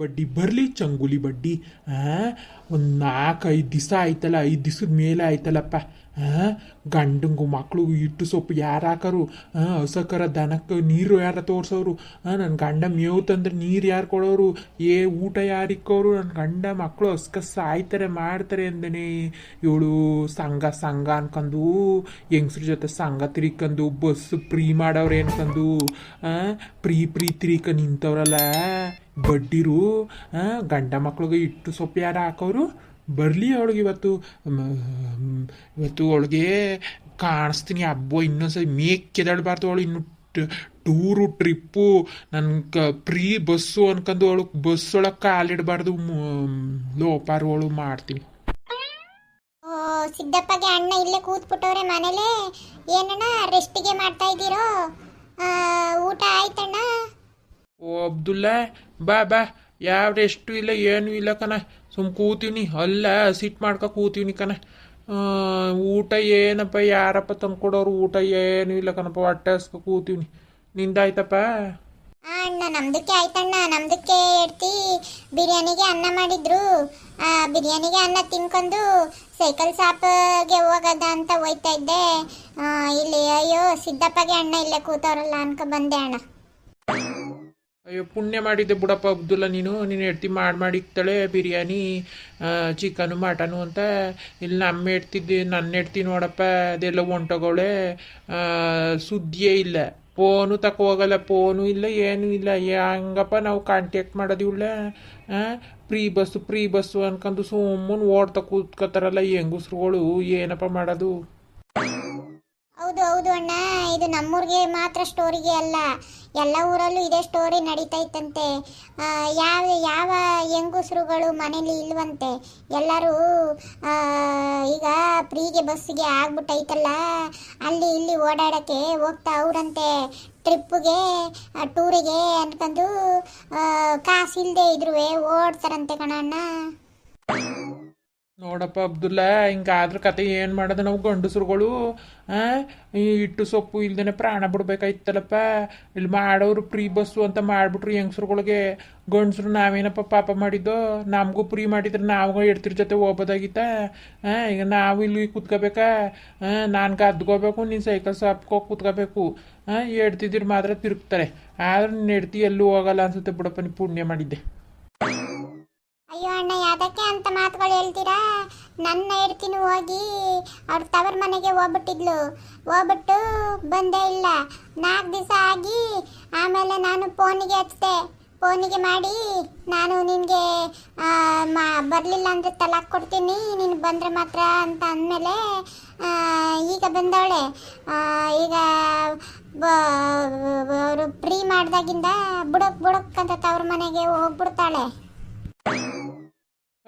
ಬಡ್ಡಿ, ಬರಲಿ ಚಂಗುಲಿ ಬಡ್ಡಿ ಹಾಂ ಒಂದು ನಾಲ್ಕೈದು ದಿವಸ ಆಯ್ತಲ್ಲ, ಐದು ದಿವ್ಸದ ಮೇಲೆ ಆಯ್ತಲ್ಲಪ್ಪ ಹಾಂ ಗಂಡಂಗು ಮಕ್ಕಳು ಇಟ್ಟು ಸೊಪ್ಪು ಯಾರು ಹಾಕೋರು ಹಾಂ ಹಸಕರ ದನಕ್ಕೆ ನೀರು ಯಾರ ತೋರಿಸೋರು ಹಾಂ ನನ್ನ ಗಂಡ ಮೇವು ತಂದ್ರೆ ನೀರು ಯಾರು ಕೊಡೋರು, ಏ ಊಟ ಯಾರು ಇಕ್ಕೋರು ನನ್ನ ಗಂಡ ಮಕ್ಕಳು ಹಸ್ಕ ಸಾಯ್ತಾರೆ ಮಾಡ್ತಾರೆ ಅಂದನೆ, ಇವಳು ಸಂಘ ಸಂಘ ಅನ್ಕಂದು, ಹೆಂಗಸ್ರ ಜೊತೆ ಸಂಘ ತಿರಿಕಂದು ಬಸ್ ಫ್ರೀ ಮಾಡೋರು ಏನ್ಕಂದು ಪ್ರೀ ಪ್ರೀ ತಿರಿಕ ನಿಂತವ್ರಲ್ಲ ಬಡ್ಡಿರು ಗಂಡ ಮಕ್ಳಿಗೆ ಇಟ್ಟು ಸೊಪ್ಪು ಯಾರು ಹಾಕೋರು, ಬರಲಿ ಅವಳಿಗೆ ಇವತ್ತು ಇವತ್ತು ಅವಳಿಗೆ ಕಾಣಿಸ್ತೀನಿ ಹಬ್ಬ ಇನ್ನೊಂದ್ಸರಿ ಮೇಕೆದಾಡಬಾರ್ದು ಅವಳು, ಇನ್ನು ಟೂರು, ಟ್ರಿಪ್ಪು ನನ್ನ ಕ ಪ್ರೀ ಬಸ್ಸು ಅನ್ಕೊಂಡು ಅವಳು, ಬಸ್ ಒಳಗೆ ಕಾಲಿಡಬಾರ್ದು ಲೋಪಾರು ಅವಳು ಮಾಡ್ತೀನಿ. ಸಿದ್ದಪ್ಪಗೆ ಅಣ್ಣ ಇಲ್ಲೇ ಕೂತ್ಬಿಟ್ಟವ್ರೆ ಮನೇಲೆ? ಏನಣ್ಣ ರೆಸ್ಟಿಗೆ ಮಾಡ್ತಾ ಇದ್ದೀರೋ? ಊಟ ಆಯ್ತಣ್ಣ? ಓ ಅಬ್ದುಲ್ಲಾ, ಬಾ ಬಾ. ಯಾವ ರೆಸ್ಟು ಇಲ್ಲ, ಏನೂ ಇಲ್ಲ ಕಣ. ಸುಮ್ ಕೂತೀವಿ ಅಲ್ಲ ಸಿಟ್ ಮಾಡ್ಕೊ ಕೂತೀವಿ ಕಣ. ಊಟ ಏನಪ್ಪ, ಯಾರಪ್ಪ ತಂದ್ಕೊಡೋರು? ಊಟ ಏನೂ ಇಲ್ಲ ಕಣಪ್ಪ. ಹೊಟ್ಟೆ ಹಸ್ಕೊ ಕೂತೀವಿ ನಿಂದಾಯ್ತಪ್ಪ? ಅಣ್ಣ, ನಮ್ದಕ್ಕೆ ಆಯ್ತಣ್ಣ. ನಮ್ದಕ್ಕೆ ಎಡ್ತಿ ಬಿರಿಯಾನಿಗೆ ಅನ್ನ ಮಾಡಿದ್ರು. ಬಿರಿಯಾನಿಗೆ ಅನ್ನ ತಿನ್ಕೊಂಡು ಸೈಕಲ್ ಶಾಪ್ಗೆ ಹೋಗದ ಅಂತ ಹೋಯ್ತಾ ಇದ್ದೆ. ಇಲ್ಲಿ, ಅಯ್ಯೋ, ಸಿದ್ದಪ್ಪಗೆ ಅಣ್ಣ ಇಲ್ಲೇ ಕೂತವ್ರಲ್ಲ ಅನ್ಕೊ ಬಂದೆ ಅಣ್ಣ. ಅಯ್ಯೋ, ಪುಣ್ಯ ಮಾಡಿದ್ದೆ ಬಿಡಪ್ಪ ಅಬ್ದುಲ್ಲ ನೀನು. ನೀನು ಹೆಡ್ತಿ ಮಾಡಿ ಮಾಡಿ ಇಕ್ತಾಳೆ ಬಿರಿಯಾನಿ ಚಿಕನು, ಮಟನು ಅಂತ. ಇಲ್ಲಿ ನಮ್ಮ ಹೆಡ್ತಿದ್ದೆ ನನ್ನ ಹೆಡ್ತಿ ನೋಡಪ್ಪ, ಅದೆಲ್ಲ ಹೊಂಟೋಗವಳೆ ಸುದ್ದಿಯೇ ಇಲ್ಲ. ಫೋನು ತಕೋ ಹೋಗಲ್ಲ, ಫೋನು ಇಲ್ಲ, ಏನೂ ಇಲ್ಲ. ಹೆಂಗಪ್ಪ ನಾವು ಕಾಂಟ್ಯಾಕ್ಟ್ ಮಾಡೋದು ಇವಳ ಫ್ರೀ ಬಸ್ಸು ಫ್ರೀ ಬಸ್ಸು ಅನ್ಕೊಂಡು ಸುಮ್ಮನೆ ಓಡ್ತಾ ಕೂತ್ಕೋತಾರಲ್ಲ ಹೆಂಗಸ್ರುಗಳು. ಏನಪ್ಪ ಮಾಡೋದು? ಅಣ್ಣ, ಇದು ನಮ್ಮೂರಿಗೆ ಮಾತ್ರ ಸ್ಟೋರಿಗೆ ಅಲ್ಲ. ಎಲ್ಲ ಊರಲ್ಲೂ ಇದೇ ಸ್ಟೋರಿ ನಡೀತೈತಂತೆ. ಯಾವ ಯಾವ ಹೆಂಗುಸ್ರುಗಳು ಮನೇಲಿ ಇಲ್ವಂತೆ? ಎಲ್ಲರೂ ಈಗ ಫ್ರೀಗೆ ಬಸ್ಸಿಗೆ ಆಗ್ಬಿಟ್ಟೈತಲ್ಲ. ಅಲ್ಲಿ ಇಲ್ಲಿ ಓಡಾಡೋಕ್ಕೆ ಹೋಗ್ತಾ ಅವ್ರಂತೆ. ಟ್ರಿಪ್ಪಿಗೆ ಟೂರಿಗೆ ಅನ್ಕೊಂಡು ಕಾಸು ಇಲ್ಲದೆ ಇದ್ರೂ ಓಡ್ತಾರಂತೆ ಕಣಣ್ಣ. ನೋಡಪ್ಪ ಅಬ್ದುಲ್ಲಾ, ಹಿಂಗಾದ್ರ ಕತೆ ಏನು ಮಾಡೋದು ನಾವು ಗಂಡಸರುಗಳು? ಈ ಇಟ್ಟು ಸೊಪ್ಪು ಇಲ್ದೇನೆ ಪ್ರಾಣ ಬಿಡ್ಬೇಕಾಯ್ತಲ್ಲಪ್ಪ. ಇಲ್ಲಿ ಮಾಡೋರು ಪ್ರೀ ಬಸ್ಸು ಅಂತ ಮಾಡಿಬಿಟ್ರು ಹೆಂಗಸ್ರುಗಳಿಗೆ ಗಂಡಸ್ರು ನಾವೇನಪ್ಪ ಪಾಪ ಮಾಡಿದ್ದೋ? ನಮಗೂ ಪ್ರೀ ಮಾಡಿದ್ರೆ ನಾವು ಎಡ್ತಿರ್ ಜೊತೆ ಹೋಗ್ಬೋದಾಗಿತ್ತ ಆ, ಈಗ ನಾವು ಇಲ್ಲಿ ಕುತ್ಕೋಬೇಕಾ? ನಾನು ಕದ್ಕೋಬೇಕು ನೀನು ಸೈಕಲ್ ಸಾಪ್ಕೋ ಕುತ್ಕೋಬೇಕು. ಎಡ್ತಿದ್ರು ಮಾತ್ರ ತಿರುಗ್ತಾರೆ. ಆದ್ರೆ ನೆಡ್ತಿ ಎಲ್ಲೂ ಹೋಗಲ್ಲ ಅನ್ಸುತ್ತೆ ಬಿಡಪ್ಪ ನೀ ಪುಣ್ಯ ಮಾಡಿದ್ದೆ. ಅಣ್ಣ ಯಾದಕ್ಕೆ ಅಂತ ಮಾತುಗಳು ಹೇಳ್ತೀರಾ? ನನ್ನ ಹೆಡ್ತಿನ ಹೋಗಿ ಅವ್ರ ತವರ ಮನೆಗೆ ಹೋಗ್ಬಿಟ್ಟಿದ್ಲು. ಹೋಗ್ಬಿಟ್ಟು ಬಂದೇ ಇಲ್ಲ. ನಾಲ್ಕು ದಿವಸ ಆಗಿ ಆಮೇಲೆ ನಾನು ಫೋನಿಗೆ ಹಚ್ಚಿದೆ ಫೋನಿಗೆ ಮಾಡಿ ನಾನು ನಿನಗೆ ಬರಲಿಲ್ಲ ಅಂದರೆ ತಲಾಕ್ ಕೊಡ್ತೀನಿ, ನೀನು ಬಂದರೆ ಮಾತ್ರ ಅಂತ ಅಂದಮೇಲೆ ಈಗ ಬಂದವಳೆ ಈಗ ಅವರು ಫ್ರೀ ಮಾಡಿದಾಗಿಂದ ಬುಡಕ್ ಬುಡಕ್ ಅಂತ ತವ್ರ ಮನೆಗೆ ಹೋಗ್ಬಿಡ್ತಾಳೆ.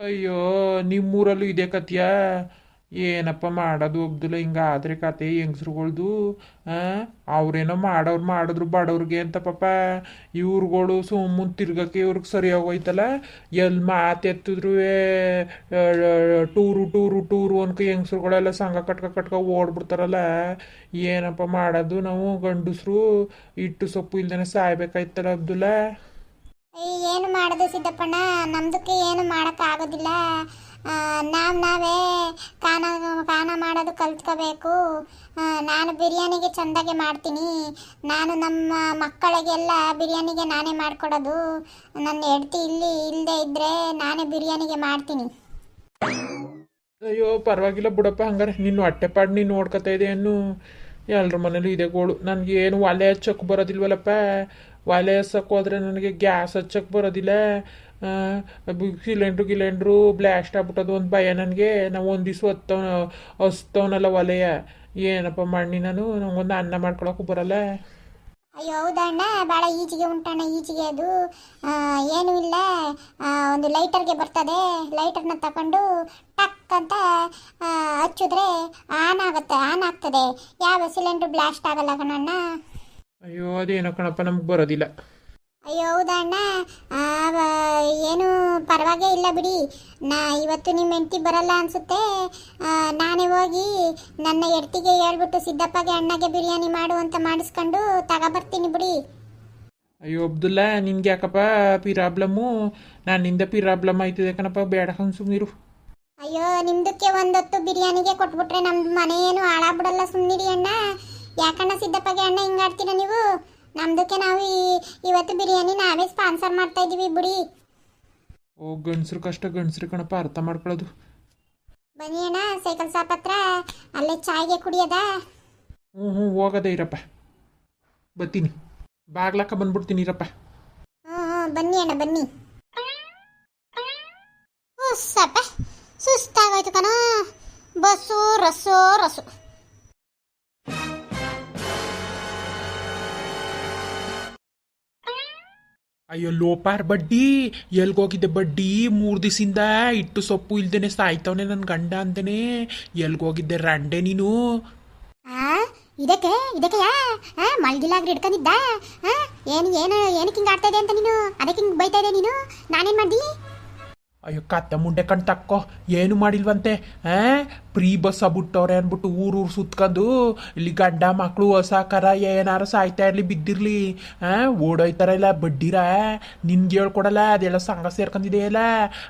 ಅಯ್ಯೋ, ನಿಮ್ಮೂರಲ್ಲೂ ಇದೇ ಕತ್ಯಾ. ಏನಪ್ಪ ಮಾಡೋದು ಒಬ್ದಿಲ್ಲ ಹಿಂಗೆ ಆದ್ರೆ ಕತೆ ಹೆಂಗಸ್ರುಗಳ್ದು ಅವ್ರೇನೋ ಮಾಡೋರು ಮಾಡಿದ್ರು ಬಡವ್ರಿಗೆ ಅಂತ ಪಾಪ. ಇವ್ರುಗಳು ಸುಮ್ಮನೆ ತಿರ್ಗಕ್ಕೆ ಇವ್ರಿಗೆ ಸರಿ ಹೋಗೋಯ್ತಲ್ಲ ಎಲ್ಲಿ ಮಾತೆತ್ತಿದ್ರು ಟೂರು ಟೂರು ಟೂರು ಅನ್ಕ ಹೆಂಗಸ್ರುಗಳೆಲ್ಲ ಸಂಘ ಕಟ್ಕ ಕಟ್ಕ ಓಡ್ಬಿಡ್ತಾರಲ್ಲ? ಏನಪ್ಪ ಮಾಡೋದು ನಾವು ಗಂಡಸ್ರು? ಇಟ್ಟು ಸೊಪ್ಪು ಇಲ್ದೇನೆ ಸಾಯ್ಬೇಕಾಯ್ತಲ್ಲ ಅಬ್ದುಲ್ಲ ಏನು ಮಾಡೋದು ಸಿದ್ದಪ್ಪಣ್ಣ? ನಮ್ದಕ್ಕೆ ಏನು ಮಾಡೋಕ್ಕಾಗೋದಿಲ್ಲ. ನಾವು ನಾವೇ ಕಾನ ಕಾನ ಮಾಡೋದು ಕಲ್ತ್ಕೋಬೇಕು. ನಾನು ಬಿರಿಯಾನಿಗೆ ಚೆಂದಾಗೆ ಮಾಡ್ತೀನಿ. ನಾನು ನಮ್ಮ ಮಕ್ಕಳಿಗೆಲ್ಲ ಬಿರಿಯಾನಿಗೆ ನಾನೇ ಮಾಡಿಕೊಡೋದು. ನನ್ನ ಹೆಡ್ತಿ ಇಲ್ಲಿ ಇಲ್ಲದೆ ಇದ್ದರೆ ನಾನೇ ಬಿರಿಯಾನಿಗೆ ಮಾಡ್ತೀನಿ. ಅಯ್ಯೋ, ಪರವಾಗಿಲ್ಲ ಬಿಡಪ್ಪ ಹಂಗಾರೆ. ನಿನ್ನ ಹೊಟ್ಟೆಪಾಡು ನೀನು ನೋಡ್ಕೊತಾ ಇದೆ ಅನ್ನು. ಎಲ್ರ ಮನೇಲಿ ಇದೆ ಗೋಳು. ನನಗೆ ಏನು ಒಲೆ ಹಚ್ಚಕ್ಕೆ ಬರೋದಿಲ್ವಲ್ಲಪ್ಪ. ಒಲೆ ಹಚ್ಚಕ್ಕೆ ಹೋದ್ರೆ ನನಗೆ ಗ್ಯಾಸ್ ಹಚ್ಚಕ್ಕೆ ಬರೋದಿಲ್ಲ. ಸಿಲಿಂಡ್ರು ಗಿಲಿಂಡ್ರು ಬ್ಲ್ಯಾಸ್ಟ್ ಆಗ್ಬಿಟ್ಟದು ಒಂದು ಭಯ ನನಗೆ. ನಾವು ಒಂದು ದಿವ್ಸ ಹೊತ್ತವ, ಹಸ್ತವನಲ್ಲ ಒಲೆಯ ಏನಪ್ಪ ಮಣ್ಣಿ ನಾನು? ನಂಗೊಂದು ಅನ್ನ ಮಾಡ್ಕೊಳಕ್ಕೂ ಬರಲ್ಲ. ಅಯ್ಯೋ ಹೌದಣ್ಣ ಭಾಳ ಈಜಿಗೆ ಉಂಟಣ್ಣ ಈಜಿಗೆ ಅದು. ಏನು ಇಲ್ಲ. ಒಂದು ಲೈಟರ್ಗೆ ಬರ್ತದೆ. ಲೈಟರ್ನ ತಗೊಂಡು ಟಕ್ ಅಂತ ಹಚ್ಚಿದ್ರೆ ಆನ್ ಆಗುತ್ತೆ, ಆನ್ ಆಗ್ತದೆ. ಯಾವ ಸಿಲಿಂಡ್ರ್ ಬ್ಲಾಸ್ಟ್ ಆಗಲ್ಲ ಕಣಣ್ಣ. ಅಯ್ಯೋ ಅದೇನೋ ಕಣಪ್ಪ ನಮ್ಗೆ ಬರೋದಿಲ್ಲ. ಅಯ್ಯೋ ಹೌದಣ್ಣ. ಏನು ಪರವಾಗೇ ಇಲ್ಲ ಬಿಡಿ. ನಾ ಇವತ್ತು ನಿಮ್ಮ ಹೆಂಡತಿ ಬರಲ್ಲ ಅನ್ಸುತ್ತೆ. ನಾನೇ ಹೋಗಿ ನನ್ನ ಹೆಡ್ತಿಗೆ ಹೇಳ್ಬಿಟ್ಟು ಸಿದ್ದಪ್ಪಗೆ ಅಣ್ಣಗೆ ಬಿರಿಯಾನಿ ಮಾಡು ಅಂತ ಮಾಡಿಸ್ಕೊಂಡು ತಗೊಬರ್ತೀನಿ ಬಿಡಿ. ಅಯ್ಯೋ ಅಬ್ದುಲ್ಲಾ ನಿನ್ಗೆ ಯಾಕಪ್ಪ ಪಿರಾಬ್ಲಮ್ಮು? ನನ್ನಿಂದ ಪಿರಾಬ್ಲಮ್ ಆಯ್ತದೆ ಕಣಪ್ಪ ಬೇಡ ಹಂಗೆ ಸುಮ್ಮನಿರು ಅಯ್ಯೋ ನಿಮ್ದಕ್ಕೆ ಒಂದೊತ್ತು ಬಿರಿಯಾನಿಗೆ ಕೊಟ್ಬಿಟ್ರೆ ನಮ್ಮ ಮನೆ ಏನು ಹಾಳಾಗ್ಬಿಡಲ್ಲ ಸುಮ್ಮನಿರಿ ಅಣ್ಣ. ಯಾಕಣ್ಣ ಸಿದ್ದಪ್ಪಗೆ ಅಣ್ಣ ಹಿಂಗಾಡ್ತೀರ ನೀವು? ನಮ್ದಕ್ಕೆ ನಾವು ಈ- ಇವತ್ತು ಬಿರಿಯಾನಿ ನಾವೇ ಸ್ಪಾನ್ಸರ್ ಮಾಡ್ತಾ ಇದೀವಿ ಬಿಡಿ. ಓ ಗಂಡಸ್ರು ಕಷ್ಟ ಗಂಡಸ್ರು ಕಣಪ್ಪ ಅರ್ಥ ಮಾಡ್ಕೊಳ್ಳೋದು. ಬನ್ನಿ ಅಣ್ಣ ಸೈಕಲ್ ಶಾಪ್ ಹತ್ರ ಅಲ್ಲೇ ಚಾಯ್ಗೆ ಕುಡಿಯದ? ಹ್ಞೂ ಹ್ಞೂ ಹೋಗದೆ ಇರಪ್ಪ. ಬತ್ತೀನಿ ಬಾಗ್ಲಕ್ಕ ಬಂದ್ಬಿಡ್ತೀನಿ ಇರಪ್ಪ. ಹ್ಞೂ ಹ್ಞೂ ಬನ್ನಿ ಅಣ್ಣ ಬನ್ನಿ. ಸಪ್ಪ ಸುಸ್ತಾಗೋಯ್ತು ಕಣ. ಬಸ್ಸು ರಸ್ಸು ರಸ್ಸು. ಅಯ್ಯೋ, ಲೋಪಾರ್ ಬಡ್ಡಿ. ಎಲ್ಗೋಗಿದ್ದೆ ಬಡ್ಡಿ? ಮೂರು ದಿವಸಿಂದ ಇಟ್ಟು ಸೊಪ್ಪು ಇಲ್ದೇನೆ ಸಾಯ್ತವನೆ ನನ್ನ ಗಂಡ ಅಂತಾನೆ ಎಲ್ಗೋಗಿದ್ದೆ ರಂಡೆ ನೀನು? ಇದಕ್ಕೆ ಇದಕ್ಕೆ ಮಲ್ಗಿಲಾಗ್ರಿ ಹಿಡ್ಕೊಂಡಿದ್ದ ಏನು ಏನು, ಏನಕ್ಕೆ ಹಿಂಗೆ ಆಡ್ತಾ ಇದೆ ಅಂತ ನೀನು? ಅದಕ್ಕೆ ಹಿಂಗೆ ಬೈತಾ ಇದೆ ನೀನು? ನಾನೇನು ಮಾಡ್ದಿ? ಅಯ್ಯೋ, ಕತ್ತ ಮುಂಡೆ ಕಣ್ ತಕ್ಕೋ, ಏನು ಮಾಡಿಲ್ವಂತೆ ಪ್ರೀ ಬಸ್ ಬಿಟ್ಟವ್ರೆ ಅಂದ್ಬಿಟ್ಟು ಊರು ಊರು ಸುತ್ಕೊಂಡು, ಇಲ್ಲಿ ಗಂಡ ಮಕ್ಕಳು ಹೊಸ ಕರ ಏನಾರು ಸಾಯ್ತಾ ಇರ್ಲಿ, ಬಿದ್ದಿರ್ಲಿ ಓಡೋಯ್ತಾರಲ್ಲ ಬಡ್ಡಿರ? ನಿನ್ಗೆ ಹೇಳ್ಕೊಡಲ್ಲ, ಅದೆಲ್ಲ ಸಂಘ ಸೇರ್ಕೊಂಡಿದೆಯಲ್ಲ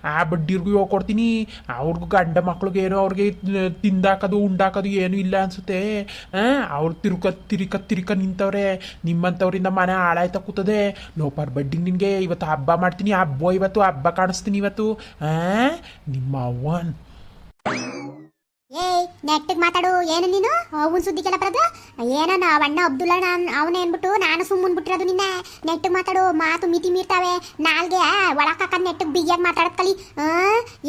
ಆ ಬಡ್ಡಿರ್ಗೂ ಹೇಳ್ಕೊಡ್ತೀನಿ. ಅವ್ರಿಗೂ ಗಂಡ ಮಕ್ಳಿಗೆ ಏನೋ ಅವ್ರಿಗೆ ತಿಂದಾಕೋದು, ಉಂಡಾಕೋದು ಏನೂ ಇಲ್ಲ ಅನ್ಸುತ್ತೆ. ಆ? ಅವ್ರು ತಿರುಕ ತಿರುಕ ತಿರುಕ ನಿಂತವ್ರೆ. ನಿಮ್ಮಂಥವ್ರಿಂದ ಮನೆ ಹಾಳಾಯ್ತಾ ಕೂತದೆ. ಲೋಪಾರ್ ಬಡ್ಡಿ ನಿನಗೆ, ಇವತ್ತು ಹಬ್ಬ ಮಾಡ್ತೀನಿ, ಹಬ್ಬ, ಇವತ್ತು ಹಬ್ಬ ಕಾಣಿಸ್ತೀನಿ ಇವತ್ತು. ಆ? ನಿಮ್ಮ ಅವ್ವನ್. ಏಯ್, ನೆಟ್ಟಿಗೆ ಮಾತಾಡು. ಏನು ನೀನು? ಅವನ ಸುದ್ದಿ ಬರೋದು ಏನೋ ಅಣ್ಣ ಅಬ್ದುಲ್ಲ ನಾನು ಅವನೇ ಅಂದ್ಬಿಟ್ಟು ನಾನು ಸುಮ್ಮನ್ ಬಿಟ್ಟಿರೋದು ನಿನ್ನ. ನೆಟ್ಟಿಗೆ ಮಾತಾಡು, ಮಾತು ಮಿತಿ ಮೀರ್ತಾವೆ. ನಾಲ್ಗೆ ಒಳಕಾಕ ನೆಟ್ಟಿಗೆ ಬಿಗಿಯಾಗಿ ಮಾತಾಡೋದ್ ಕಲಿ.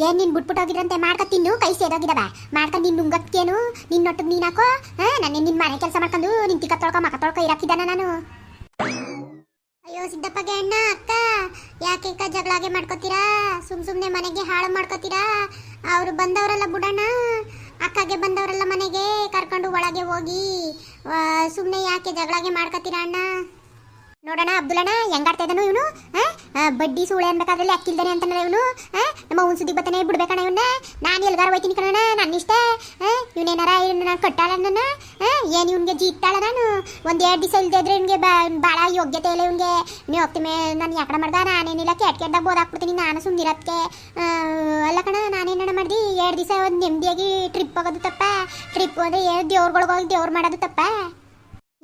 ಏನು ನೀನು ಬಿಟ್ಬಿಟ್ಟು ಹೋಗಿದ್ರಂತೆ? ಮಾಡ್ಕೊ ತಿನ್ನು. ಕೈ ಸೇದೋಗಿದವ ಮಾಡ್ಕೊಂಡು ನಿನ್ನ ನುಂಗಕ್ಕೇನು? ನಿನ್ನೊಟ್ಟಿಗೆ ನೀನು ಹಾಕೋ? ನಾನು ನಿನ್ನ ಮನೆ ಕೆಲಸ ಮಾಡ್ಕೊಂಡು ನಿನ್ ತಿಕ್ಕ ತೊಳ್ಕೊ, ಮಕ ತೊಳ್ಕೊ ಇರಾಕಿದ್ದಾನ ನಾನು. ಅಯ್ಯೋ ಸಿದ್ದಪ್ಪಗೆ ಅಣ್ಣ, ಅಕ್ಕ, ಯಾಕೆ ಅಕ್ಕ ಜಗಳಾಗೆ ಮಾಡ್ಕೋತೀರಾ? ಸುಮ್ ಸುಮ್ನೆ ಮನೆಗೆ ಹಾಳು ಮಾಡ್ಕೋತೀರಾ? ಅವ್ರು ಬಂದವರೆಲ್ಲ ಬಿಡೋಣ ಅಕ್ಕಗೆ ಬಂದವರೆಲ್ಲ ಮನೆಗೆ, ಕರ್ಕೊಂಡು ಒಳಗೆ ಹೋಗಿ ಸುಮ್ಮನೆ ಯಾಕೆ ಜಗಳಾಗೆ ಮಾಡ್ಕೋತೀರಾ ಅಣ್ಣ? ನೋಡೋಣ ಅಬ್ದುಲ್ಲಣ್ಣ ಹೆಂಗಾಡ್ತಾ ಇದ್ದಾನು ಇವನು ಬಡ್ಡಿ ಸುಳೆ ಅನ್ಬೇಕಾದ್ರೆ ಅಕ್ಕಿಲ್ದಾನೆ ಅಂತಾನೆ ಇವನು. ನಮ್ಮ ಅವ್ನ ಸುದ್ದಿ ಬರ್ತಾನೆ, ಬಿಡ್ಬೇಕಣ್ಣ ಇವನ್ನ. ನಾನು ಎಲ್ಗಾರ ಹೋಯ್ತೀನಿ ಕಣ ನನ್ನ ಇಷ್ಟ. ಇವನೇನಾರ ಇವನ್ನ ಕಟ್ಟಾಳ ನನ್ನ ಏನು ಇವನ್ಗೆ ಜೀಕ್ತಾಳ ನಾನು? ಒಂದ್ ಎರಡು ದಿವಸ ಇದ್ರೆ ಇವನ್ಗೆ ಭಾಳ ಯೋಗ್ಯತೆ ಇಲ್ಲ ಇವನ್ಗೆ. ನೀವು ಹೋಗ್ತೀನಿ ನಾನು ಯಾಕಡೆ ಮಾಡ್ದ? ನಾನೇನಿಲ್ಲ ಕೆಟ್ಟ ಕೆಟ್ಟದಾಗ ಬೋದಾಕ್ಬಿಡ್ತೀನಿ ನಾನು ಸುಮ್ಮನಿರತ್ತೆ ಅಲ್ಲ ಕಣ, ನಾನೇನ ಮಾಡ್ದಿ? ಎರಡು ದಿವಸ ಒಂದು ನೆಮ್ಮದಿಯಾಗಿ ಟ್ರಿಪ್ ಹೋಗೋದು ತಪ್ಪ. ಟ್ರಿಪ್ ಹೋದ್ರೆ ದೇವ್ರಗಳಿಗೆ ಹೋಗಿ ದೇವ್ರು ಮಾಡೋದು ತಪ್ಪ.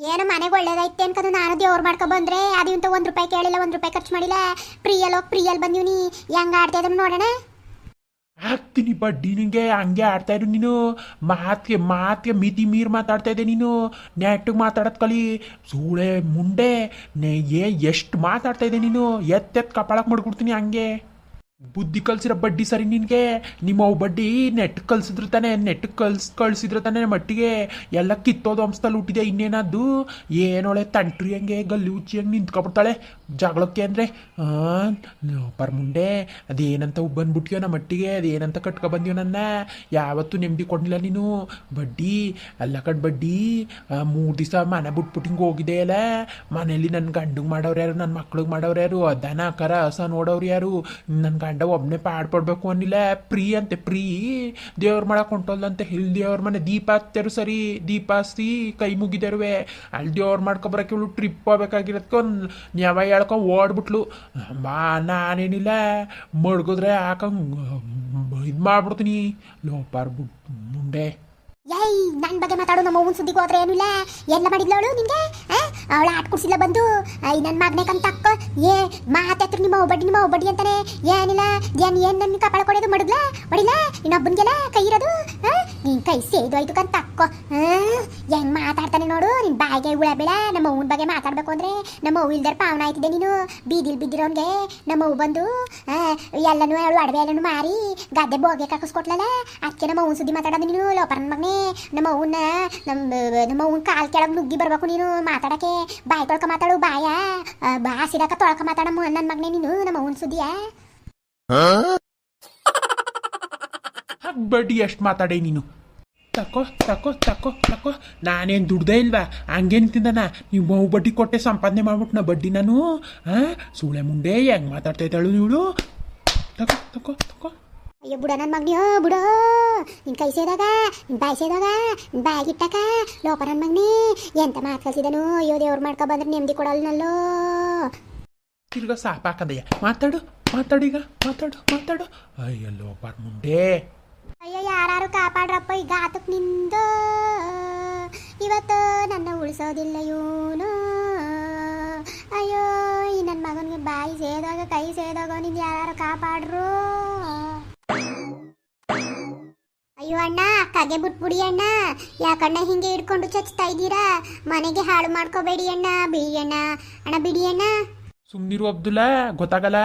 ಏನೋ ಮನೆಗೆ ಒಳ್ಳೇದೈತೆ ಅನ್ಕೊಂಡು ನಾನು ದೇವ್ರು ಮಾಡ್ಕೊ ಬಂದ್ರೆ? ಅದಿಂತ ಒಂದ್ ರೂಪಾಯಿ ಕೇಳಿಲ್ಲ, ಒಂದು ರೂಪಾಯಿ ಖರ್ಚು ಮಾಡಿಲ್ಲ. ಪ್ರಿಯಲ್ ಹೋಗಿ ಪ್ರಿಯಲ್ ಬಂದಿವ್ನಿ ಹೆಂಗ ಆಡ್ತಾ ಇದ್ರು ನೋಡೋಣ. ಹಾಕ್ತೀನಿ ಬಡ್ಡಿ ನಿಂಗೆ, ಹಂಗೆ ಆಡ್ತಾ ಇರು ನೀನು. ಮಾತಿಗೆ ಮಾತಿಗೆ ಮಿತಿ ಮೀರ್ ಮಾತಾಡ್ತಾ ಇದ್ದೆ ನೀನು. ನೆಟ್ಟಿಗೆ ಮಾತಾಡೋದು ಕಲಿ, ಸೂಳೆ, ಮುಂಡೆ ಏ, ಎಷ್ಟು ಮಾತಾಡ್ತಾ ಇದ್ದೆ ನೀನು. ಎತ್ತೆತ್ ಕಪಾಳಕ್ಕೆ ಮಾಡ್ಕೊಡ್ತೀನಿ ಹಂಗೆ. ಬುದ್ಧಿ ಕಲ್ಸಿರೋ ಬಡ್ಡಿ ಸರಿ ನಿನಗೆ? ನಿಮ್ಮ ಬಡ್ಡಿ ನೆಟ್ ಕಲ್ಸಿದ್ರು ತಾನೆ, ನೆಟ್ ಕಲ್ಸ್, ಕಳ್ಸಿದ್ರು ತಾನೆ ಮಟ್ಟಿಗೆ. ಎಲ್ಲ ಕಿತ್ತೋದು ಅಂಶದಲ್ಲಿ ಹುಟ್ಟಿದೆ ಇನ್ನೇನದ್ದು? ಏನೋಳೆ ತಂಟ್ರಿ ಹಂಗೆ, ಗಲ್ಲಿ ಉಚ್ಚಿ ಹಂಗೆ ನಿಂತ್ಕೊಬಿಡ್ತಾಳೆ. ಜಗಳಕ್ಕೆ ಅಂದರೆ ಪರ್ ಮುಂಡೆ. ಅದೇನಂತ ಬಂದ್ಬಿಟ್ಟಿಯೋ ನಮ್ಮ ಮಟ್ಟಿಗೆ, ಅದೇನಂತ ಕಟ್ಕೊ ಬಂದ್ಯೋ ನನ್ನ? ಯಾವತ್ತೂ ನೆಮ್ಮದಿ ಕೊಡಲಿಲ್ಲ ನೀನು. ಬಡ್ಡಿ ಎಲ್ಲ ಕಡ್ ಬಡ್ಡಿ ಮೂರು ದಿವಸ ಮನೆ ಬಿಟ್ಬಿಟ್ಟು ಹಿಂಗೆ ಹೋಗಿದೆ ಅಲ್ಲ? ಮನೇಲಿ ನನ್ನ ಗಂಡಿಗೆ ಮಾಡೋರು ಯಾರು ನನ್ನ ಮಕ್ಳಿಗೆ ಮಾಡೋರು ಯಾರು? ದನ ಕರ ಹಸ ನೋಡೋರು ಯಾರು ನನ್ನ ಗಂಡ ಒಬ್ಬನೇ ಪಾಡ್ಕೊಡ್ಬೇಕು ಅನ್ನಿಲ್ಲ. ಪ್ರೀ ಅಂತೆ, ಪ್ರೀ. ದೇವ್ರ ಮಾಡಕ್ಕೆ ಹೊಂಟೋಲ್ಲಂತೆ ಹಿಲ್ ದೇವ್ರ ಮನೆ ದೀಪ ಹತ್ತರು ಸರಿ. ದೀಪ ಹಚ್ಚಿ ಕೈ ಮುಗಿದರುವೆ ಅಲ್ಲಿ ದೇವ್ರ ಮಾಡ್ಕೊಬರಕ್ಕೆ ಇವಳು ಟ್ರಿಪ್ ಹೋಗ್ಬೇಕಾಗಿರೋದ್ಕೊಂದು ನ್ಯಾವ ಹೇಳ್ಕೊ ಓಡ್ಬಿಟ್ಲು. ಬಾ ನಾನೇನಿಲ್ಲ. ಮಡ್ಗಿದ್ರೆ ಹಾಕಂಗ್ ಇದು ಮಾಡ್ಬಿಡ್ತೀನಿ. ಲೋಪಾರ್ ಮುಂಡೆ ಏಯ್ ನನ್ನ ಬಗ್ಗೆ ಮಾತಾಡು. ನಮ್ಮ ಅವ್ವನ ಸುದ್ದಿಗೆ ಹೋದ್ರೆ ಏನಿಲ್ಲ. ಎಲ್ಲ ಮಾಡಿದ್ಲು ಅವಳು ನಿಂಗೆ? ಅವಳು ಆಟ ಕುಡ್ಸಿಲ್ಲ ಬಂದು ನನ್ನ ಮಗನೇ ಕಂತ ಅಕ್ಕ ಏ ಮಾತಾತ್ರ ನಿಮ್ಮ ಒಬ್ಬಡ್ಡಿ ನಿಮ್ಮ ಒಬ್ಬಡ್ಡಿ ಅಂತಾನೆ. ಏನಿಲ್ಲ ಏನ್ ಏನ್ ನನ್ನ ಕಪಾಳ ಕೊಡೋದು ಮಡಗ್ಲ? ಹೊಡಿಲ್ಲ ಇನ್ನೊಬ್ಬನಿಗೆಲ್ಲ ಕೈ ಇರೋದು? ನಿನ್ ಕೈ ಸೇದು ಆಯ್ತು ಕಂತ ಅಕ್ಕ ಹೆಂಗ್ ಮಾತಾಡ್ತಾನೆ ನೋಡು, ನಿನ್ ಬಾಯಿಗೆ ಹುಳ ಬೇಡ. ನಮ್ಮ ಅವ್ವನ ಬಗ್ಗೆ ಮಾತಾಡ್ಬೇಕು ಅಂದ್ರೆ ನಮ್ಮ ಅವ್ವ ಇಲ್ದಾರ ಪಾವನ ಆಯ್ತಿದೆ ನೀನು. ಬೀದಿಲ್ ಬಿದ್ದಿರೋನ್ಗೆ ನಮ್ಮ ಅವ್ವ ಬಂದು ಎಲ್ಲನೂ ಅವಳು ಅಡವೆ ಎಲ್ಲನೂ ಮಾರಿ ಗದ್ದೆ ಬೋಗೆ ಕಾಕಿಸ್ಕೊಟ್ಲಲ್ಲ? ಅದಕ್ಕೆ ನಮ್ಮ ಅವ್ವನ ಸುದ್ದಿ ಮಾತಾಡೋದು ನೀನು ಲೋಪರನ್ ಮಗನೇ. ನಮ್ಮ ಅವ್ವನ್ನ ನಮ್ಮ ನಮ್ಮ ಕಾಲ್ ಕೆಳಗೆ ನುಗ್ಗಿ ಬರ್ಬೇಕು ನೀನು ಮಾತಾಡಕ್ಕೆ. ಬಾಯಿ ತೊಳ್ಕ ಮಾತಾಡು ಬಾಯ. ಆ, ಬಾ ಸಿಡಕ ತೊಳ್ಕ ಮಾತಾಡಮ್ಮ ನನ್ನ ಮಗನೇ ನೀನು ನಮ್ಮ ಅವ್ವನ ಸುದ್ದಿಯ. ಬಡ್ಡಿ ಎಷ್ಟು ಮಾತಾಡೆ ನೀನು? ತಕೋ ತಕೋ ತಕೋ ತಕೋ. ನಾನೇನು ದುಡ್ದೇ ಇಲ್ವಾ? ಹಂಗೇನು ತಿಂದನ? ನೀವು ಮಗು ಬಡ್ಡಿ ಕೊಟ್ಟೆ ಸಂಪಾದನೆ ಮಾಡ್ಬಿಟ್ಟು ನಾ ಬಡ್ಡಿ ನಾನು? ಹಾಂ ಸೂಳೆ ಮುಂಡೆ ಹೆಂಗೆ ಮಾತಾಡ್ತಾ ಇದ್ದಾಳು ನೀವಳು ತಕೋ ತಕೋ ತಕೋ. ಅಯ್ಯೋ ಬುಡ ನನ್ನ ಮಗ್ನಿಯೋ ಬುಡ. ನಿನ್ ಕೈ ಸೇದಾಗ ನಿನ್ ಬಾಯಿ ಸೇದಾಗ ನಿನ್ ಬಾಯಿಗೆ ಇಟ್ಟಕ ಲೋಪ ನನ್ನ ಮಗ್ನಿ ಎಂತ ಮಾತು ಕಲ್ಸಿದನು? ಅಯ್ಯೋ ದೇವ್ರು ಮಾಡ್ಕೊ ಬಂದ್ರೆ ನೆಮ್ಮದಿ ಕೊಡಲ್ನಲ್ಲೋ. ತಿರ್ಗಾ ಸಾಪಾಕಂದಯ್ಯ ಮಾತಾಡು ಮಾತಾಡು ಈಗ ಮಾತಾಡು ಮಾತಾಡು. ಅಯ್ಯೋ ಬಾರ್ ಮುಂದೆ. ಅಯ್ಯೋ ಯಾರು ಕಾಪಾಡ್ರಪ್ಪ ಈಗ ಆತಕ್ ನಿಂದು. ಇವತ್ತು ನನ್ನ ಉಳಿಸೋದಿಲ್ಲ ಇವನು ಅಯ್ಯೋ ಈ ನನ್ನ ಮಗನಿಗೆ ಬಾಯಿ ಸೇದಾಗ ಕೈ ಸೇದಾಗ ನಿಂದು ಯಾರು ಕಾಪಾಡ್ರು? ಅಣ್ಣ ಕಗೆ ಬಿಟ್ಬಿಡಿ ಅಣ್ಣ. ಯಾಕಣ್ಣ ಹಿಂಗೆ ಹಿಡ್ಕೊಂಡು ಚಚ್ತಾ ಇದ್ದೀರಾ? ಮನೆಗೆ ಹಾಳು ಮಾಡ್ಕೋಬೇಡಿ ಅಣ್ಣ ಬಿಡಿ ಅಣ್ಣ. ಅಣ್ಣ ಬಿಡಿ ಅಣ್ಣ. ಸುಮ್ನಿರು ಅಬ್ದುಲ್ಲಾ ಗೊತ್ತಾಗಲ್ಲ?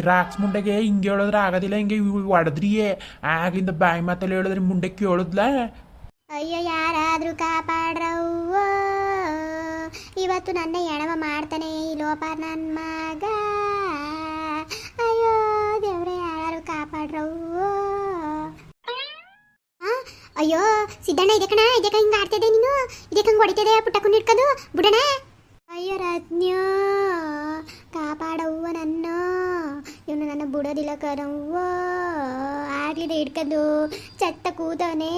ರಾಕ್ಸ್ ಮುಂಡೆಗೆ ಹಿಂಗೆ ಹೇಳಿದ್ರೆ ಆಗೋದಿಲ್ಲ ಹಿಂಗೆ ಹೊಡೆದ್ರಿಯೇ ಆಗ್ಲಿಂದ ಬಾಯಿ ಮಾತಲ್ಲಿ ಹೇಳಿದ್ರೆ ಮುಂಡೆ ಕೇಳಿದ್ಲ? ಅಯ್ಯೋ ಯಾರಾದ್ರೂ ಕಾಪಾಡ್ರವ್ವ. ಇವತ್ತು ನನ್ನ ಎಣವ ಮಾಡ್ತಾನೆ ಈ ಲೋಪ ನನ್ನ ಮಗ. ಅಯ್ಯೋ ದೇವ್ರೆ ಯಾರು ಕಾಪಾಡ್ರವ್ವ. ಅಯ್ಯೋ, ಸಿದ್ದಣ್ಣ ಇದೆ ಕಣ, ಇದೆ ಹಿಂಗ ಆಡ್ತಿದೆ ನೀನು. ಇದಕ್ಕೆ ಹಂಗೆ ಹೊಡಿತಿದೆ ಪುಟ್ಟಕ್ಕೂ ಇಟ್ಕೊಂಡು ಬಿಡಣ. ಅಯ್ಯೋ ರತ್ನ ಕಾಪಾಡವ್ವ ನನ್ನ. ಇವನು ನನ್ನ ಬಿಡೋದಿಲ್ಲ ಕರವ್ವ ಆಗ್ಲಿದೆ ಹಿಡ್ಕೊಂಡು. ಚತ್ತ ಕೂದವನೇ.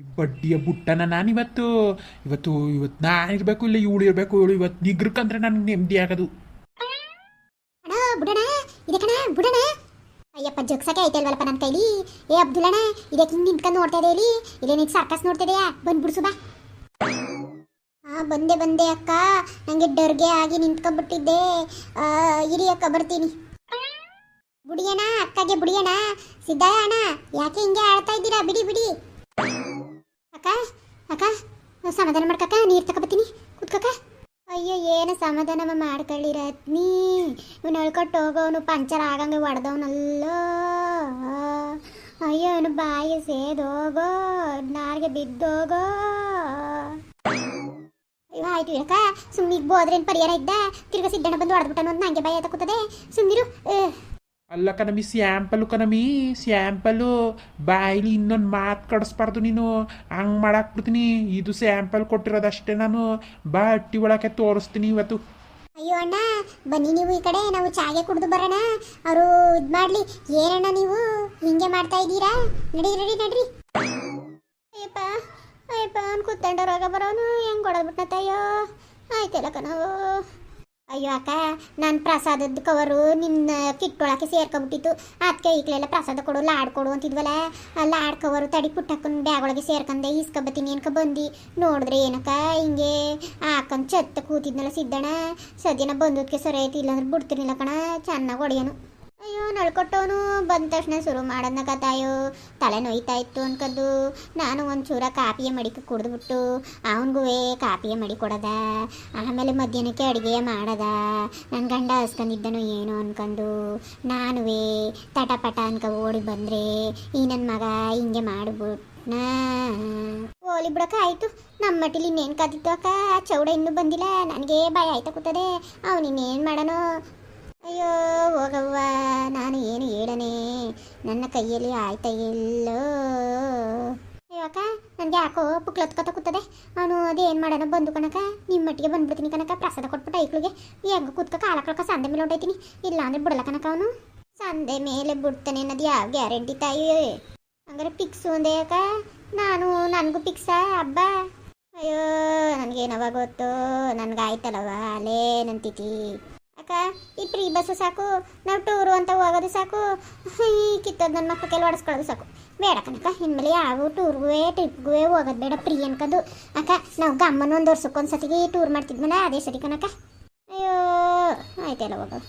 ಈ ಬಡ್ಡಿಯ ಬುಟ್ಟನ ನಾನು ಇವತ್ತು ಇವತ್ತು ಇವತ್ತು ನಾನಿರ್ಬೇಕು ಇಲ್ಲ ಇವಳು ಇರಬೇಕು, ಇವಳು ಇವತ್ತು ನಿಗ್ರಕ್ಕಂದ್ರೆ ನನಗೆ ನೆಮ್ಮದಿ ಆಗೋದು ಅಣ್ಣ ಬುಡಣ ಇದಕ್ಕಣ ಬುಡಣ ಅಯ್ಯಪ್ಪ ಜಗ್ಸಕ್ಕೆ ಐತಲ್ವಲ್ಲಪ್ಪ ನನ್ನ ಕೈಲಿ. ಏ ಅಬ್ದುಲ್ಲಣ್ಣ ಇದಕ್ಕೆ ಹಿಂಗೆ ನಿಂತ್ಕೊಂಡು ನೋಡ್ತಾ ಇದೆ ಇಲ್ಲಿ? ಇಲ್ಲೇ ನಿಂಗೆ ಸರ್ಕಸ್ ನೋಡ್ತಾ ಇದೆಯಾ? ಬಂದು ಬಿಡ್ಸು ಬಾ ಹಾಂ ಬಂದೆ ಬಂದೆ ಅಕ್ಕ. ನನಗೆ ಡರ್ಗೆ ಆಗಿ ನಿಂತ್ಕೊಂಡ್ಬಿಟ್ಟಿದ್ದೆ. ಇರಿ ಅಕ್ಕ, ಬರ್ತೀನಿ. ಬುಡಿಯಣ ಅಕ್ಕಗೆ ಬುಡಿಯಣ ಸಿದ್ಧಾಯ ಅಣ್ಣ, ಯಾಕೆ ಹಿಂಗೆ ಆಡ್ತಾ ಇದ್ದೀರಾ? ಬಿಡಿ ಬಿಡಿ. ಅಕ್ಕ ಅಕ್ಕ, ಸಮಾಧಾನ ಮಾಡ್ಕಕ್ಕ, ನೀರು ತಗೊಬತ್ತೀನಿ ಕುತ್ಕಕ್ಕ. ಅಯ್ಯೋ, ಏನು ಸಮಾಧಾನವ ಮಾಡ್ಕೊಳ್ಳಿ ರತ್ನಿ ಇವ್ನು ಹೇಳ್ಕೊಟ್ಟು ಹೋಗೋನು, ಪಂಚರ್ ಆಗಂಗೆ ಹೊಡೆದವನಲ್ಲೋ ಅಯ್ಯೋ, ಇವನು ಬಾಯಿ ಸೇದೋಗೋ ನಾರ್ಗೆ ಬಿದ್ದೋಗೋ ಆಯ್ತು ಇಳಕ. ಸುಮ್ಮನೆ ಬೋದ್ರೇನು ಪರಿಹಾರ ಇದ್ದ? ತಿರ್ಗ ಸಿದ್ದಣ್ಣ ಬಂದು ಹೊಡೆದ್ಬಿಟ್ಟನು ಅಂತ ನಂಗೆ ಭಯ ತಕ್ಕುತ್ತದೆ ಸುಮ್ಮನಿರು ಅಲ್ಲ ಕಣಮಿ, ಸ್ಯಾಂಪಲು ಕಣಮಿ, ಸ್ಯಾಂಪಲು. ಬಾಯಿಲಿ ಇನ್ನೊಂದು ಮಾತು ಕಡಿಸ್ಬಾರ್ದು ನೀನು. ಹಂಗೆ ಮಾಡಾಕ್ಬಿಡ್ತೀನಿ. ಇದು ಸ್ಯಾಂಪಲ್ ಕೊಟ್ಟಿರೋದಷ್ಟೇ ನಾನು. ಬಾ, ಅಟ್ಟಿ ಒಳಗೆ ತೋರಿಸ್ತೀನಿ ಇವತ್ತು. ಅಯ್ಯೋ ಅಣ್ಣ, ಬನ್ನಿ ನೀವು ಈ ಕಡೆ. ನಾವು ಚಾಗೆ ಕುಡಿದು ಬರೋಣ. ಅವರು ಇದು ಮಾಡ್ಲಿ. ಏನಣ್ಣ ನೀವು? ಹಿಂಗೆ ಮಾಡ್ತಾ ಇದ್ದೀರಾ? ನಡಿ ನಡಿ, ನಡ್ರಿ. ಅಯ್ಯಪ್ಪ ಅಯ್ಯಪ್ಪ, ಅವ್ನು ಕೂತ್ಕೊಂಡವ್ರಾಗ ಬರೋನು. ಹೆಂಗೆ ಕೊಡೋದ್ಬಿಟ್ಟಯ್ಯೋ ಆಯ್ತಲ್ಲ ಕಣವು ಅಯ್ಯೋ ಅಕ್ಕ, ನಾನು ಪ್ರಸಾದದ ಕವರು ನಿನ್ನ ಕಿಟ್ಟೊಳಕ್ಕೆ ಸೇರ್ಕೊಂಬಿಟ್ಟಿತ್ತು. ಅದಕ್ಕೆ ಈಗಲೆಲ್ಲ ಪ್ರಸಾದ ಕೊಡು, ಲಾಡ್ ಕೊಡು ಅಂತಿದ್ವಲ್ಲ. ಲಾಡ್ ಕವರು ತಡಿ ಪುಟ್ಟಕ್ಕನ ಬ್ಯಾಗ್ ಒಳಗೆ ಸೇರ್ಕೊಂಡೆ ಇಸ್ಕೊಬತ್ತೀನಿ ಅನ್ಕೊ ಬಂದು. ನೋಡಿದ್ರೆ ಏನಕ್ಕ, ಹಿಂಗೆ ಹಾಕೊಂಡು ಚತ್ತ ಕೂತಿದ್ನಲ್ಲ ಸಿದ್ದಣ್ಣ. ಸದ್ಯನ ಬಂದದ್ಕೆ ಸರಿ ಐತಿ ಇಲ್ಲಾಂದ್ರೆ ಬಿಡ್ತಿರ್ಲಿಲ್ಲ ಕಣ, ಚೆನ್ನಾಗಿ ಹೊಡೆಯೋನು. ಅಯ್ಯೋ ನಳ್ಕೊಟ್ಟವನು ಬಂದ ತಕ್ಷಣ ಶುರು ಮಾಡೋದ್ನ ಕತಾಯೋ ತಲೆ ನೋಯ್ತಾ ಇತ್ತು ಅನ್ಕದ್ದು. ನಾನು ಒಂಚೂರ ಕಾಪಿಯ ಮಡಿಕೆ ಕುಡಿದ್ಬಿಟ್ಟು ಅವನಿಗೂ ಕಾಪಿಯ ಮಡಿ ಕೊಡದ? ಆಮೇಲೆ ಮಧ್ಯಾಹ್ನಕ್ಕೆ ಅಡುಗೆ ಮಾಡದ? ನನ್ನ ಗಂಡ ಹಸ್ಕೊಂಡಿದ್ದನು ಏನೋ ಅನ್ಕೊಂಡು ನಾನುವೇ ತಟಪಟ ಅನ್ಕ ಓಡಿ ಬಂದರೆ, ಈ ನನ್ನ ಮಗ ಹಿಂಗೆ ಮಾಡ್ಬಿಟ್ನ? ಓಲಿ ಬಿಡಕ ಆಯಿತು. ನಮ್ಮ ಮಟ್ಟಿಲಿ ಇನ್ನೇನು ಕಾದಿತ್ತು ಅಕ್ಕ? ಚೌಡ ಇನ್ನೂ ಬಂದಿಲ್ಲ. ನನಗೆ ಭಯ ಆಯ್ತಾ ಕೂತದೆ. ಅವನು ಇನ್ನೇನು ಮಾಡೋನು? ಅಯ್ಯೋ, ಹೋಗವ್ವ, ನಾನು ಏನು ಹೇಳನೆ? ನನ್ನ ಕೈಯಲ್ಲಿ ಆಯ್ತ ಎಲ್ಲೋ? ಅಯ್ಯೋ, ಅಕ್ಕ, ನನಗೆ ಯಾಕೋ ಪುಕ್ಲತ್ಕೊತ ಕೂತದೆ. ಅವನು ಅದೇನು ಮಾಡೋಣ, ಬಂದು ಕಣಕ ನಿಮ್ಮ ಮಟ್ಟಿಗೆ ಬಂದ್ಬಿಡ್ತೀನಿ ಕಣಕ ಪ್ರಸಾದ ಕೊಟ್ಬಿಟ್ಟು ಐಕ್ಳಿಗೆ. ಹೆಂಗ ಕೂತ್ಕ ಕಾಲ ಕಳ್ಕ ಸಂದೆ ಮೇಲೆ ಹೊಂಟೈತೀನಿ. ಇಲ್ಲ ಅಂದ್ರೆ ಬಿಡಲ್ಲ ಕಣಕ ಅವನು. ಸಂದೆ ಮೇಲೆ ಬಿಡ್ತಾನೆ ಅನ್ನೋದು ಯಾವ ಗ್ಯಾರಂಟಿ ತಾಯಿ? ಹಂಗಾರೆ ಪಿಕ್ಸು ಒಂದೇ ಅಕ್ಕ? ನಾನು, ನನಗೂ ಪಿಕ್ಸ ಹಬ್ಬ? ಅಯ್ಯೋ, ನನಗೇನವ ಗೊತ್ತು? ನನಗಾಯ್ತಲ್ಲವ ಅಲೇ ನಂತಿತಿ ಅಕ್ಕ ಈ ಫ್ರೀ ಬಸ್ಸು ಸಾಕು, ನಾವು ಟೂರು ಅಂತ ಹೋಗೋದು ಸಾಕು, ಈ ಕಿತ್ತೋದು ನನ್ನ ಮಕ್ಕಳ ಕೈಲಿ ಹೊಡೆಸ್ಕೊಳ್ಳೋದು ಸಾಕು. ಬೇಡ ಕನಕ ಇನ್ಮೇಲೆ ಯಾವ ಟೂರ್ಗೂ ಟ್ರಿಪ್ಗೂ ಹೋಗೋದು ಬೇಡ ಫ್ರೀ ಅನ್ಕೋದು ಅಕ್ಕ, ನಾವು ಗಮ್ಮನ ಒಂದು ವರ್ಷಕ್ಕೊಂದು ಸತಿಗೆ ಟೂರ್ ಮಾಡ್ತಿದ್ಮೇಲೆ ಅದೇ ಸರಿ ಕನಕ ಅಯ್ಯೋ, ಆಯ್ತಲ್ಲ ಹೋಗೋದು